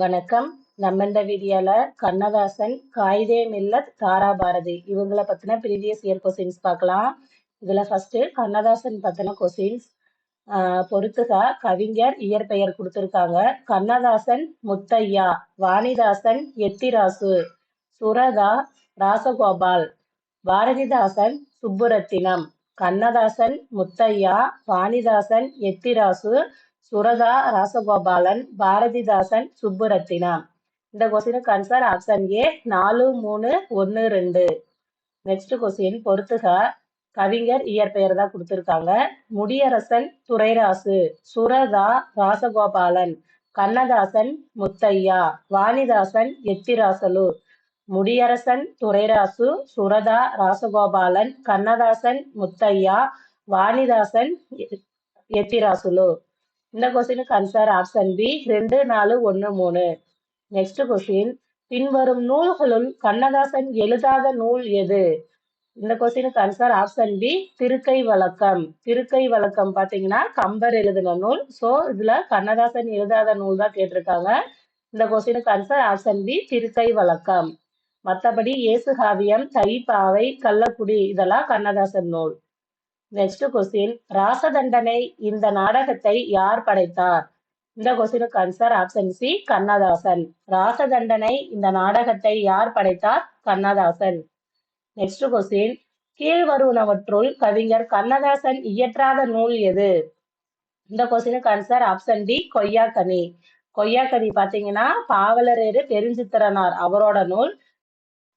வணக்கம். நம்ம இந்த கண்ணதாசன் காயிதே மில்லத் தாரா பாரதி இவங்கள பத்தின ப்ரீவியஸ் இயர் கொஸ்டின்ஸ் பார்க்கலாம். இதுல ஃபர்ஸ்ட் கண்ணதாசன் பத்தின கொஸ்டின்ஸ் பொறுத்துக கவிஞர் இயற்பெயர் கொடுத்துருக்காங்க. கண்ணதாசன் முத்தையா வாணிதாசன் எத்திராசு சுரதா ராசகோபால் பாரதிதாசன் சுப்புரத்தினம் கண்ணதாசன் முத்தையா வாணிதாசன் எத்திராசு சுரதா ராசகோபாலன் பாரதிதாசன் சுப்புரத்தினா. இந்த கொஸ்டினுக்கு ஆன்சர் ஆப்ஷன் ஏ நாலு மூணு ஒன்று ரெண்டு. நெக்ஸ்ட் கொஸ்டின் பொறுத்துக. கவிஞர் இயற்பெயர் தான் கொடுத்துருக்காங்க. முடியரசன் துரைராசு சுரதா ராசகோபாலன். கண்ணதாசன் முத்தையா. வாணிதாசன் எத்திராசலு. முடியரசன் துரைராசு சுரதா ராசகோபாலன். கண்ணதாசன் முத்தையா. வாணிதாசன் எத்திராசுலு. இந்த கொஸ்டினுக்கு ஆன்சர் ஆப்ஷன் பி ரெண்டு நாலு ஒன்று மூணு. நெக்ஸ்ட் கொஸ்டின் பின்வரும் நூல்களுள் கண்ணதாசன் எழுதாத நூல் எது? இந்த கொஸ்டினுக்கு ஆன்சர் ஆப்ஷன் பி திருக்கை வழக்கம். திருக்கை வழக்கம் பார்த்தீங்கன்னா கம்பர் எழுதின நூல். ஸோ இதுல கண்ணதாசன் எழுதாத நூல் தான் கேட்டிருக்காங்க. இந்த கொஸ்டினுக்கு ஆன்சர் ஆப்ஷன் பி திருக்கை வழக்கம். மற்றபடி இயேசுகாவியம் தைப்பாவை கள்ளக்குடி இதெல்லாம் கண்ணதாசன் நூல். நெக்ஸ்ட் கொஸ்டின் ராசதண்டனை இந்த நாடகத்தை யார் படைத்தார்? இந்த கொஸ்டினுக்கு ஆன்சர் ஆப்ஷன் சி கண்ணதாசன். ராசதண்டனை இந்த நாடகத்தை யார் படைத்தார்? கண்ணதாசன். நெக்ஸ்ட் கொஸ்டின் கீழ்வருவனவற்றுள் கவிஞர் கண்ணதாசன் இயற்றாத நூல் எது? இந்த கொஸ்டினுக்கு ஆன்சர் ஆப்ஷன் டி கொய்யாக்கனி. கொய்யாக்கனி பாத்தீங்கன்னா பாவலரேறு பெருஞ்சித்திரனார் அவரோட நூல்.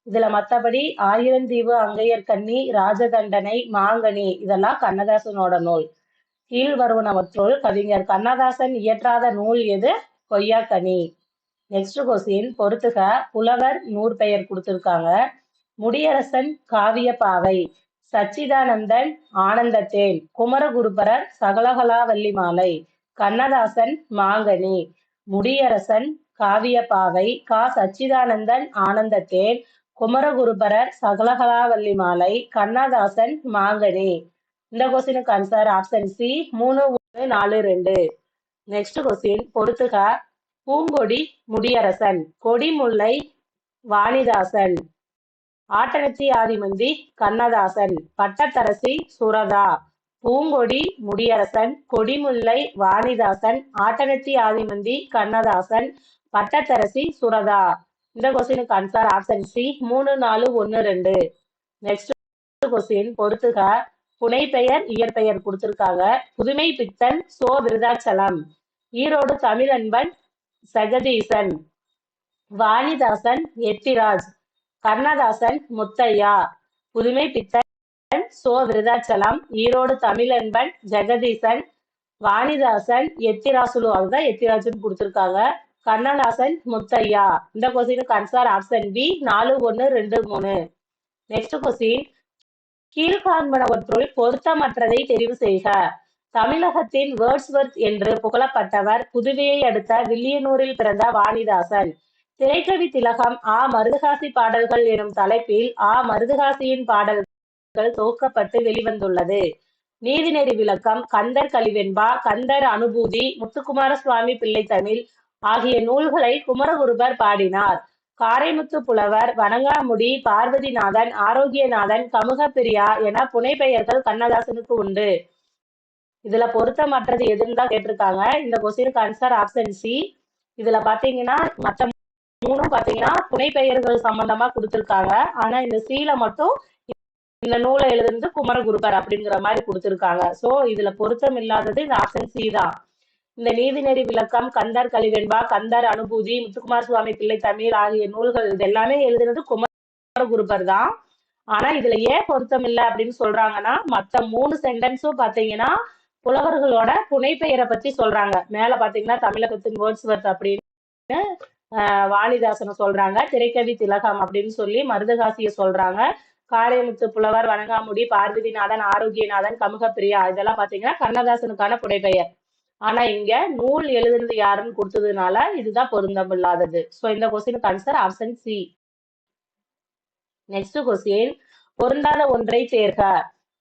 இதுல மத்தபடி ஆயிரந்தீவு அங்கையர் கண்ணி ராஜதண்டனை மாங்கனி இதெல்லாம் கண்ணதாசனோட நூல். கீழ் வருவனவற்றுள் கவிஞர் கண்ணதாசன் இயற்றாத நூல் எது? கொய்யாக்கனி நெக்ஸ்ட் கொஸ்டின் பொறுத்துக புலவர் நூற்பெயர் கொடுத்திருக்காங்க. முடியரசன் காவிய பாவை சச்சிதானந்தன் ஆனந்தத்தேன் குமரகுருபரர் சகலகலாவல்லி மாலை கண்ணதாசன் மாங்கனி முடியரசன் காவிய பாவை கா சச்சிதானந்தன் ஆனந்தத்தேன் குமரகுருபரர் சகலகலாவல்லி மாலை கண்ணதாசன் மாங்கனி. இந்த கொஸ்டினுக்கு ஆன்சர் ஆப்ஷன் சி மூணு ஒன்று நாலு ரெண்டு. நெக்ஸ்ட் கொஸ்டின் பொறுத்துக. பூங்கொடி முடியரசன் கொடிமுல்லை வாணிதாசன். ஆட்டனச்சி ஆதிமந்தி கண்ணதாசன். பட்டத்தரசி சுரதா. பூங்கொடி முடியரசன் கொடிமுல்லை வாணிதாசன். ஆட்டனச்சி ஆதிமந்தி கண்ணதாசன். பட்டத்தரசி சுரதா. இந்த கொஸ்டினுக்கு ஆன்சர் ஆப்ஷன் சி மூணு நாலு ஒன்று ரெண்டு. நெக்ஸ்ட் கொஸ்டின் பொறுத்துக. பெயர் இயற்பெயர் கொடுத்திருக்காங்க. புதுமை பித்தன் சோ விருதாச்சலம். ஈரோடு தமிழன்பன் சகதீசன். வாணிதாசன் எத்திராஜ். கர்ணதாசன் முத்தையா. புதுமை பித்தன் சோ விருதாச்சலம். ஈரோடு தமிழன்பன் ஜெகதீசன். வாணிதாசன் எத்திராசுலு அவங்க எத்திராஜன் கொடுத்துருக்காங்க. கண்ணதாசன் முத்தையா. இந்த கொஸ்டினுக்கு ஆன்சர் ஆப்ஷன் பி நாலு ஒன்று ரெண்டு மூணு. நெக்ஸ்ட் கொஸ்டின் கீழ்காண்பனவற்றுள் பொருத்தமற்றதை தெரிவு செய்க. தமிழகத்தின் வேர்ட்ஸ்வர்த் என்று புகழப்பட்டவர் புதுவையை அடுத்த வில்லியனூரில் பிறந்த வாணிதாசன். திரைக்கவி திலகம் ஆ. மருதுகாசி பாடல்கள் எனும் தலைப்பில் ஆ. மருதுகாசியின் பாடல்கள் தொகுக்கப்பட்டு வெளிவந்துள்ளது. நீதிநெறி விளக்கம் கந்தர் கலிவெண்பா கந்தர் அனுபூதி முத்துக்குமார சுவாமி பிள்ளை தமிழ் ஆகிய நூல்களை குமரகுருபர் பாடினார். காரைமுத்து புலவர் வணங்காமுடி பார்வதிநாதன் ஆரோக்கியநாதன் கமுகப்பிரியா என புனைபெயர்கள் கண்ணதாசனுக்கு உண்டு. இதுல பொருத்தமற்றது எதுன்னு தான் கேட்டிருக்காங்க. இந்த கொஸ்டினுக்கு ஆன்சர் ஆப்ஷன் சி இதுல பாத்தீங்கன்னா மற்ற மூணும் பாத்தீங்கன்னா புனைப்பெயர்கள் சம்பந்தமா கொடுத்திருக்காங்க. ஆனா இந்த சீல மட்டும் இந்த நூலை எழுதுனது குமரகுருபர் அப்படிங்கிற மாதிரி கொடுத்திருக்காங்க. சோ இதுல பொருத்தம் இல்லாதது இந்த ஆப்ஷன் சி தான். இந்த நீதிநெறி விளக்கம் கந்தர் கலிவெண்பா கந்தர் அனுபூதி முத்துக்குமார் சுவாமி பிள்ளை தமிழ் ஆகிய நூல்கள் இது எல்லாமே எழுதுனது குமரகுருபர் தான். ஆனா இதுல ஏன் பொருத்தம் இல்லை அப்படின்னு சொல்றாங்கன்னா மத்த மூணு சென்டென்ஸும் பாத்தீங்கன்னா புலவர்களோட புனைப்பெயரை பத்தி சொல்றாங்க. மேல பாத்தீங்கன்னா தமிழகத்தின் வேர்ட்ஸ்வர்த் அப்படின்னு வாணிதாசனை சொல்றாங்க. திரைக்கவி திலகம் அப்படின்னு சொல்லி மருதகாசிய சொல்றாங்க. காரைமுத்து புலவர் வணங்காமுடி பார்வதிநாதன் ஆரோக்கியநாதன் கமுகப்பிரியா இதெல்லாம் பாத்தீங்கன்னா கண்ணதாசனுக்கான புனைப்பெயர். ஆனா இங்க நூல் எழுதுனது யாருன்னு கொடுத்ததுனால இதுதான் பொருந்தம் இல்லாதது. ஸோ இந்த கொஸ்டினுக்கு answer option C next question பொருந்தாத ஒன்றை சேர்க.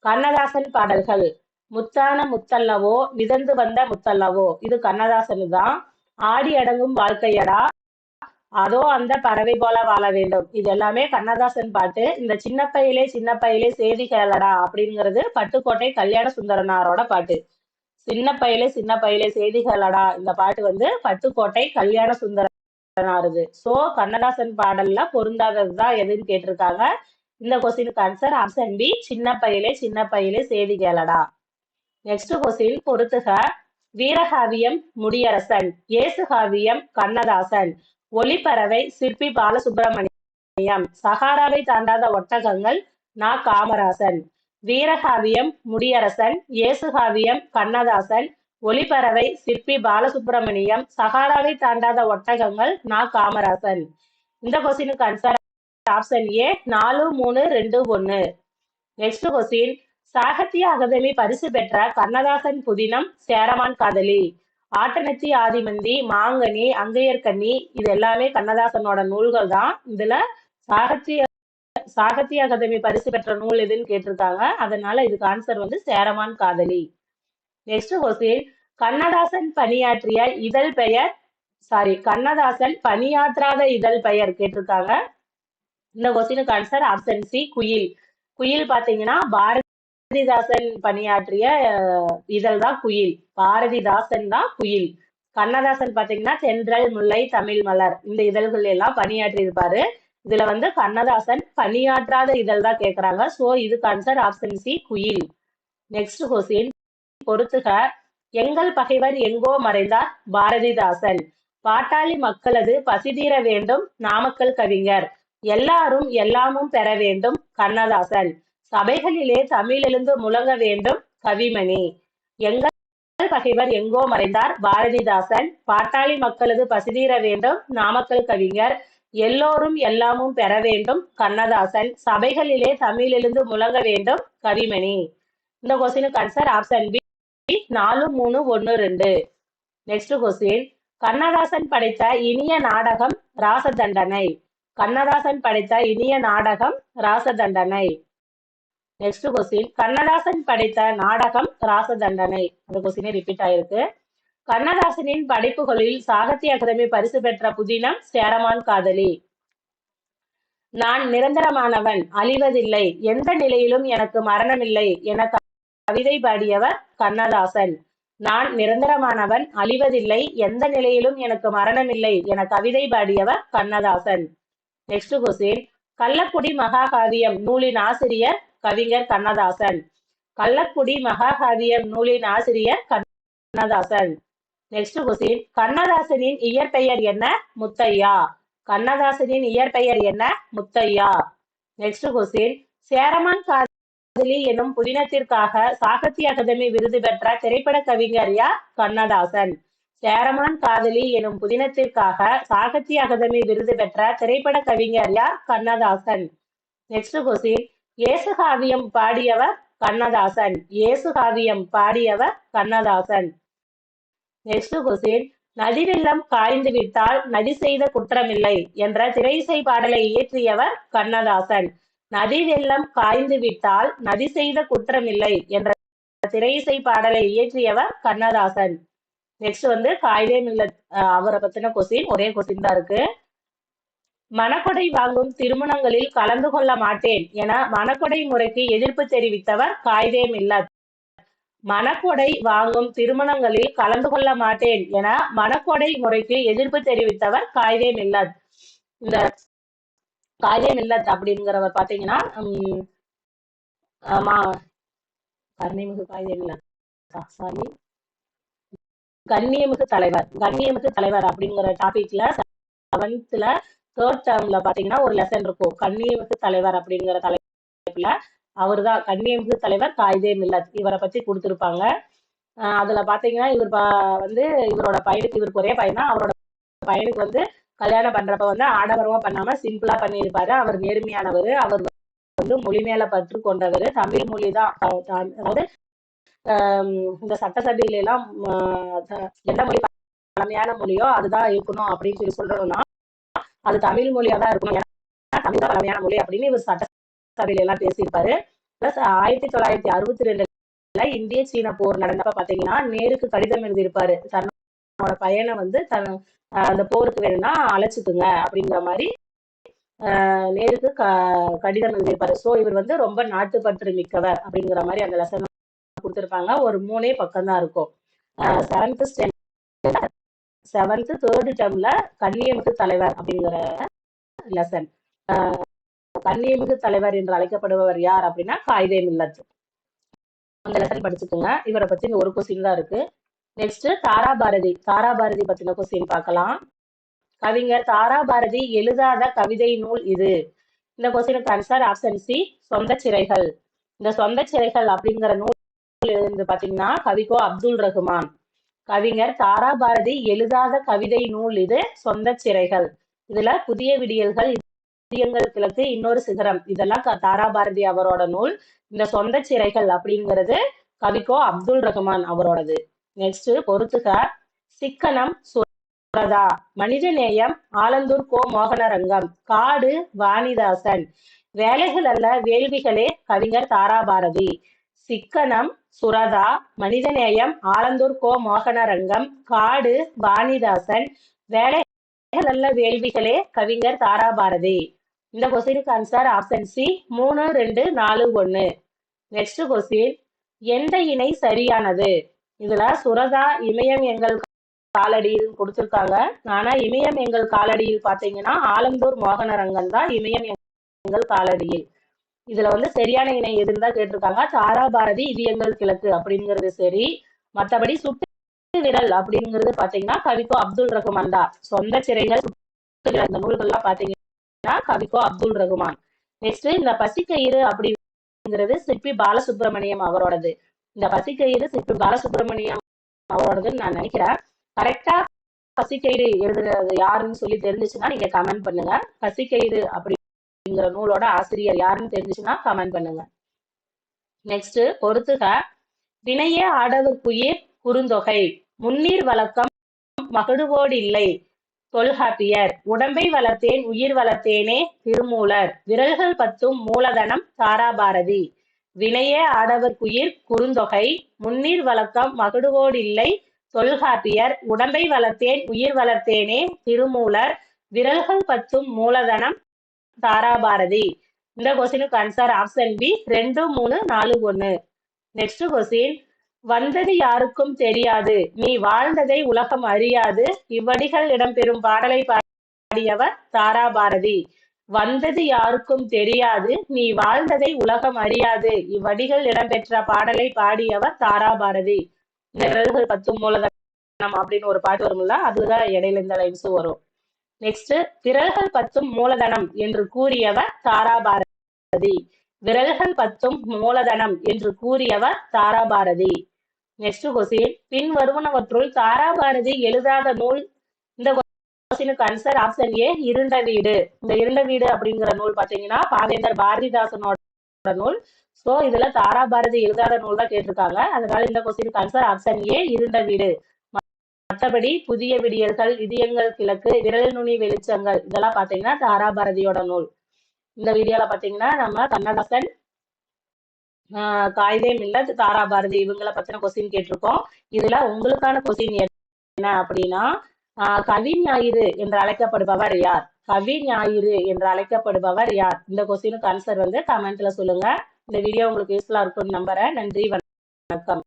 கண்ணதாசன் பாடல்கள். முத்தான முத்தல்லவோ மிதந்து வந்த முத்தல்லவோ. இது கண்ணதாசன் தான் ஆடி அடங்கும் வாழ்க்கையடா. அதோ அந்த பறவை போல வாழ வேண்டும். இது எல்லாமே கண்ணதாசன் பாட்டு. இந்த சின்ன பையிலே சின்ன பையிலே செய்தி கேளடா அப்படிங்கிறது பட்டுக்கோட்டை கல்யாண சுந்தரனாரோட பாட்டு. சின்ன பையிலே சின்ன பையிலே செய்திகளடா. இந்த பாட்டு வந்து பட்டுக்கோட்டை கல்யாண சுந்தரனாருது. சோ கண்ணதாசன் பாடல்ல பொருந்தாததுதான் எதுன்னு கேட்டிருக்காங்க. இந்த கொஸ்டினுக்கு ஆன்சர் ஆப்ஷன் பி சின்ன பையிலே சின்ன பையிலே செய்தி கேளடா நெக்ஸ்ட் கொஸ்டின் பொறுத்துக. வீரகாவியம் முடியரசன் இயேசுகாவியம் கண்ணதாசன் ஒளிப்பறவை சிற்பி பாலசுப்பிரமணியம் சகாராவை தாண்டாத ஒட்டகங்கள் நா. காமராசன். வீரகாவியம் முடியரசன் இயேசுகாவியம் கண்ணதாசன் ஒளிப்பறவை சிற்பி பாலசுப்பிரமணியம் சகாராவை தாண்டாத ஒட்டகங்கள் நா. காமராசன். இந்த கொஸ்டினுக்கு ஆன்சர் ஆப்ஷன் ஏ நாலு மூணு ரெண்டு ஒன்னு நெக்ஸ்ட் கொஸ்டின் சாகித்ய அகாதமி பரிசு பெற்ற கண்ணதாசன் புதினம் சேரமான் காதலி. ஆட்டனத்தி ஆதிமந்தி மாங்கனி அங்கையர்கண்ணி இது எல்லாமே கண்ணதாசனோட நூல்கள் தான் இதுல சாகித்ய சாகித்ய அகாதமி பரிசு பெற்ற நூல் எதுன்னு கேட்டிருக்காங்க. அதனால இதுக்கு ஆன்சர் வந்து சேரமான் காதலி. நெக்ஸ்ட் கொஸ்டின் கண்ணதாசன் பணியாற்றிய இதழ் பெயர் சாரி கண்ணதாசன் பணியாற்றாத இதழ் பெயர் கேட்டிருக்காங்க. இந்த கொஸ்டினுக்கு ஆன்சர் ஆப்ஷன் சி குயில். குயில் பாத்தீங்கன்னா பாரதிதாசன் பணியாற்றிய இதழ் தான் குயில். பாரதிதாசன் தான் குயில். கண்ணதாசன் பாத்தீங்கன்னா தென்றல் முல்லை தமிழ் மலர். இந்த இதழ்கள் எல்லாம் பணியாற்றி இருப்பாரு இதுல வந்து கண்ணதாசன் பணியாற்றாத இதழ் தான் கேக்குறாங்க. சோ இதுக்கு ஆன்சர் ஆப்ஷன் சி குயில். நெக்ஸ்ட் கொஸ்டின் பொறுத்துக. எங்கள் பகைவர் எங்கோ மறைந்தார்? பாரதிதாசன். பாட்டாளி மக்களது பசிதீர வேண்டும் நாமக்கல் கவிஞர். எல்லாரும் எல்லாமும் பெற வேண்டும் கண்ணதாசன். சபைகளிலே தமிழெழுந்து முழங்க வேண்டும் கவிமணி. எங்கள் பகைவர் எங்கோ மறைந்தார்? பாரதிதாசன். பாட்டாளி மக்களது பசிதீர வேண்டும் நாமக்கல் கவிஞர். எல்லோரும் எல்லாமும் பெற வேண்டும். கண்ணதாசன் சபைகளிலே தமிழிலிருந்து முழங்க வேண்டும். கவிமணி இந்த கொஸ்டினுக்கு ஆன்சர் ஆப்ஷன் பி நாலு மூணு ஒன்னு ரெண்டு. நெக்ஸ்ட் கொஸ்டின் கண்ணதாசன் படைத்த இனிய நாடகம் ராசதண்டனை. கண்ணதாசன் படைத்த இனிய நாடகம் ராசதண்டனை. நெக்ஸ்ட் கொஸ்டின் கண்ணதாசன் படைத்த நாடகம் ராசதண்டனை. அந்த கொஸ்டினே ரிப்பீட் ஆயிருக்கு. கண்ணதாசனின் படைப்புகளில் சாகித்ய அகாதமி பரிசு பெற்ற புதினம் சேரமான் காதலி. நான் நிரந்தரமானவன் அழிவதில்லை எந்த நிலையிலும் எனக்கு மரணமில்லை என கவிதை பாடியவர் கண்ணதாசன். நான் நிரந்தரமானவன் அழிவதில்லை எந்த நிலையிலும் எனக்கு மரணமில்லை என கவிதை பாடியவர் கண்ணதாசன். நெக்ஸ்ட் கொஸ்டின் கள்ளக்குடி மகாகாவியம் நூலின் ஆசிரியர் கவிஞர் கண்ணதாசன். கள்ளக்குடி மகாகாவியம் நூலின் ஆசிரியர் கண்ணதாசன். நெக்ஸ்ட் கொஸ்டின் கண்ணதாசனின் இயற்பெயர் என்ன? முத்தையா. கண்ணதாசனின் இயற்பெயர் என்ன? முத்தையா. நெக்ஸ்ட் கொஸ்டின் சேரமான் காதலி எனும் புதினத்திற்காக சாகித்ய அகாதமி விருது பெற்ற திரைப்பட கவிஞர் யார்? கண்ணதாசன். சேரமான் காதலி எனும் புதினத்திற்காக சாகித்ய அகாதமி விருது பெற்ற திரைப்பட கவிஞர் யார்? கண்ணதாசன். நெக்ஸ்ட் கொஸ்டின் இயேசுகாவியம் பாடியவர் கண்ணதாசன். இயேசுகாவியம் பாடியவர் கண்ணதாசன். நெக்ஸ்ட் கொஸ்டின் நதி வெள்ளம் காய்ந்து விட்டால் நதி செய்த குற்றமில்லை என்ற திரைசை பாடலை இயற்றியவர் கண்ணதாசன். நதி வெள்ளம் காய்ந்து விட்டால் நதி செய்த குற்றமில்லை என்ற திரையிசை பாடலை இயற்றியவர் கண்ணதாசன். நெக்ஸ்ட் வந்து காயிதே மில்லத் அவரை பத்தின கொஸ்டின் ஒரே கொஸ்டின் தான் இருக்கு. மணக்கொடை வாங்கும் திருமணங்களில் கலந்து கொள்ள மாட்டேன் என மணக்கொடை முறைக்கு எதிர்ப்பு தெரிவித்தவர் காயிதே மில்லத் மணக்கொடை வாங்கும் திருமணங்களில் கலந்து கொள்ள மாட்டேன் என மணக்கொடை முறைக்கு எதிர்ப்பு தெரிவித்தவர் காயிதே மில்லத். இந்த காயிதே மில்லத் அப்படிங்கிறவர் பாத்தீங்கன்னா ஆமா கருணைமிகு காயிதே மில்லத். சாரி கண்ணியமிகு தலைவர் கண்ணியமிகு தலைவர் அப்படிங்கிற டாபிக்ல செவன்த்ல தேர்ட் டேர்ம்ல பாத்தீங்கன்னா ஒரு லெசன் இருக்கும். கண்ணியமிகு தலைவர் அப்படிங்கிற தலைப்புல அவர் தான் கண்ணியமிகு தலைவர் காயிதே மில்லத் இவரை பத்தி கொடுத்திருப்பாங்க. அதுல பாத்தீங்கன்னா இவர் வந்து இவரோட பையனுக்கு இவருக்கு ஒரே பையன் தான் அவரோட பையனுக்கு வந்து கல்யாணம் பண்றப்ப வந்து ஆடவரமா பண்ணாம சிம்பிளா பண்ணியிருப்பாரு. அவர் நேர்மையானவர். அவர் வந்து மொழி மேல பற்று கொண்டவர். தமிழ் மொழி தான். அதாவது ஆஹ் இந்த சட்டசபையில எல்லாம் எந்த மொழி பழமையான மொழியோ அதுதான் இருக்கணும் அப்படின்னு சொல்லி சொல்றோம்னா அது தமிழ் மொழியா தான் இருக்கணும். ஏன்னா தமிழ் பழமையான மொழி அப்படின்னு இவர் சபையில எல்லாம் பேசியிருப்பாரு. பிளஸ் ஆயிரத்தி தொள்ளாயிரத்தி அறுபத்தி ரெண்டுல இந்திய சீன போர் நடந்தப்ப பாத்தீங்கன்னா நேருக்கு கடிதம் எழுதியிருப்பாரு. தன்னோட பையனை வந்து தன் அந்த போருக்கு வேணும்னா அழைச்சிக்குங்க அப்படிங்கிற மாதிரி நேருக்கு க கடிதம் எழுதியிருப்பாரு. ஸோ இவர் வந்து ரொம்ப நாட்டுப்பற்று மிக்கவர் அப்படிங்கிற மாதிரி அந்த லெசன் கொடுத்துருப்பாங்க. ஒரு மூணே பக்கம் தான் இருக்கும் செவன்த் ஸ்டாண்டர்ட் செவன்த் தேர்டு டேர்ம்ல கண்ணியமிகு தலைவர் அப்படிங்கிற லெசன் கண்ணியமிகு தலைவர் என்று அழைக்கப்படுபவர் யார் அப்படின்னா காயிதே மில்லத் அந்த லெசன் படிச்சுக்கோங்க. இவரை பத்தி ஒரு கொஸ்டின் தான் இருக்கு. நெக்ஸ்ட் தாராபாரதி தாராபாரதி பத்தின கொஸ்டின் பார்க்கலாம். கவிஞர் தாராபாரதி எழுதாத கவிதை நூல் இது. இந்த கொஸ்டினுக்கு ஆன்சர் ஆப்ஷன் சி சொந்த சிறைகள். இந்த சொந்த சிறைகள் அப்படிங்கிற நூல் இருந்து பாத்தீங்கன்னா கவிக்கோ அப்துல் ரஹ்மான் கவிஞர் தாராபாரதி எழுதாத கவிதை நூல் இது சொந்த சிறைகள். இதுல புதிய விடியல்கள் இதயங்கள் கிழக்கு இன்னொரு சிகரம். இதெல்லாம் தாராபாரதி அவரோட நூல். இந்த சொந்த சிறைகள் அப்படிங்கிறது கவிக்கோ அப்துல் ரஹ்மான் அவரோடது. நெக்ஸ்ட் பொறுத்துக சிக்கனம் சுரதா மனிதநேயம் ஆலந்தூர் கோ மோகனரங்கம் காடு வாணிதாசன். வேலைகள் அல்ல வேள்விகளே கவிஞர் தாராபாரதி. சிக்கனம் சுரதா மனிதநேயம் ஆலந்தூர் கோ மோகனரங்கம் காடு வாணிதாசன். வேலைகள் அல்ல வேள்விகளே கவிஞர் தாராபாரதி. இந்த கொஸ்டினுக்கு ஆன்சர் ஆப்ஷன் சி மூணு ரெண்டு நாலு ஒன்று நெக்ஸ்ட் கொஸ்டின் எந்த இணை சரியானது? இதுல சுரதா இமயம் எங்கள் காலடியில் கொடுத்துருக்காங்க. ஆனா இமயம் எங்கள் காலடியில் பாத்தீங்கன்னா ஆலந்தூர் மோகனரங்கன் தான் இமயம் எங்கள் காலடியில். இதுல வந்து சரியான இணை எதுன்னு தான் கேட்டிருக்காங்க. தாராபாரதி இது எங்கள் கிழக்கு அப்படிங்கிறது சரி. மற்றபடி சுட்டு விரல் அப்படிங்கிறது பாத்தீங்கன்னா கவிக்கோ அப்துல் ரஹ்மான் தான். சொந்த சிறைகள் இந்த நூல்கள்லாம் பாத்தீங்கன்னா கவிக்கோ அப்துல் ரகுமான். நெக்ஸ்ட் இந்த பசிக்கயிறு அப்படிங்கிறது சிற்பி பாலசுப்ரமணியம் அவரோடது. இந்த பசிக்கயிறு சிற்பி பாலசுப்ரமணியம் அவரோடதுன்னு நான் நினைக்கிறேன். கரெக்டா பசிக்கயிறு எழுதுறது யாருன்னு சொல்லி தெரிஞ்சிச்சுன்னா நீங்க கமெண்ட் பண்ணுங்க. பசிக்கயிறு அப்படிங்கிற நூலோட ஆசிரியர் யாருன்னு தெரிஞ்சிச்சுன்னா கமெண்ட் பண்ணுங்க. நெக்ஸ்ட் பொறுத்துக. வினையே ஆடவர்க்குயிர் குறுந்தொகை. முன்னீர் வழக்கம் மகடுவோடு இல்லை தொல்காப்பியர். உடம்பை வளர்த்தேன் உயிர் வளர்த்தேனே திருமூலர். விரல்கள் பத்தும் மூலதனம் தாராபாரதி வினையே ஆடவர்க்குயிர் குறுந்தொகை. முன்னீர் வழக்கம் மகுடுவோடில்லை தொல்காப்பியர். உடம்பை வளர்த்தேன் உயிர் வளர்த்தேனே திருமூலர். விரல்கள் பத்தும் மூலதனம் தாராபாரதி இந்த கொஸ்டினுக்கு ஆன்சர் ஆப்ஷன் பி ரெண்டு மூணு நாலு ஒன்று நெக்ஸ்ட் கொஸ்டின் வந்தது யாருக்கும் தெரியாது. நீ வாழ்ந்ததை உலகம் அறியாது. இவ்வடிகள் இடம்பெறும் பாடலை பாடியவர் தாராபாரதி. வந்தது யாருக்கும் தெரியாது. நீ வாழ்ந்ததை உலகம் அறியாது. இவ்வடிகள் இடம்பெற்ற பாடலை பாடியவர் தாராபாரதி. இந்த விரல்கள் பத்தும் மூலதனம் அப்படின்னு ஒரு பாட்டு வரும்ல அதுதான் இடையில இந்த லைன்ஸ் வரும். நெக்ஸ்ட் விரல்கள் பத்தும் மூலதனம் என்று கூறியவர் தாரா பாரதி விரல்கள் பத்தும் மூலதனம் என்று கூறியவர் தாரா பாரதி நெக்ஸ்ட் கொஸ்டின். பின் வருவனவற்றுள் தாராபாரதி எழுதாத நூல். இந்த கொஸ்டினுக்கு ஆன்சர் ஆப்ஷன் ஏ இருண்ட வீடு. இந்த இருண்ட வீடு அப்படிங்கிற நூல் பாத்தீங்கன்னா பாவேந்தர் பாரதிதாசனோட நூல். சோ இதுல தாராபாரதி எழுதாத நூல் தான் கேட்டிருக்காங்க. அதனால இந்த கொஸ்டினுக்கு ஆன்சர் ஆப்ஷன் ஏ இருண்ட வீடு. மற்றபடி புதிய விடியல்கள் இதயங்கள் கிழக்கு விரல் நுனி வெளிச்சங்கள் இதெல்லாம் பாத்தீங்கன்னா தாராபாரதியோட நூல். இந்த வீடியோல பாத்தீங்கன்னா நம்ம கண்ணதாசன் காயிதே மில்லத் தாராபாரதி இவங்கள பத்தின கொஸ்டின் கேட்டிருக்கோம். இதுல உங்களுக்கான கொஸ்டின் என்ன அப்படின்னா கவி ஞாயிறு என்று அழைக்கப்படுபவர் யார்? கவி ஞாயிறு என்று அழைக்கப்படுபவர் யார்? இந்த கொஸ்டினுக்கு ஆன்சர் வந்து கமெண்ட்ல சொல்லுங்க. இந்த வீடியோ உங்களுக்கு யூஸ்ஃபுல்லா இருக்கும்னு நம்புறேன். நன்றி வணக்கம்.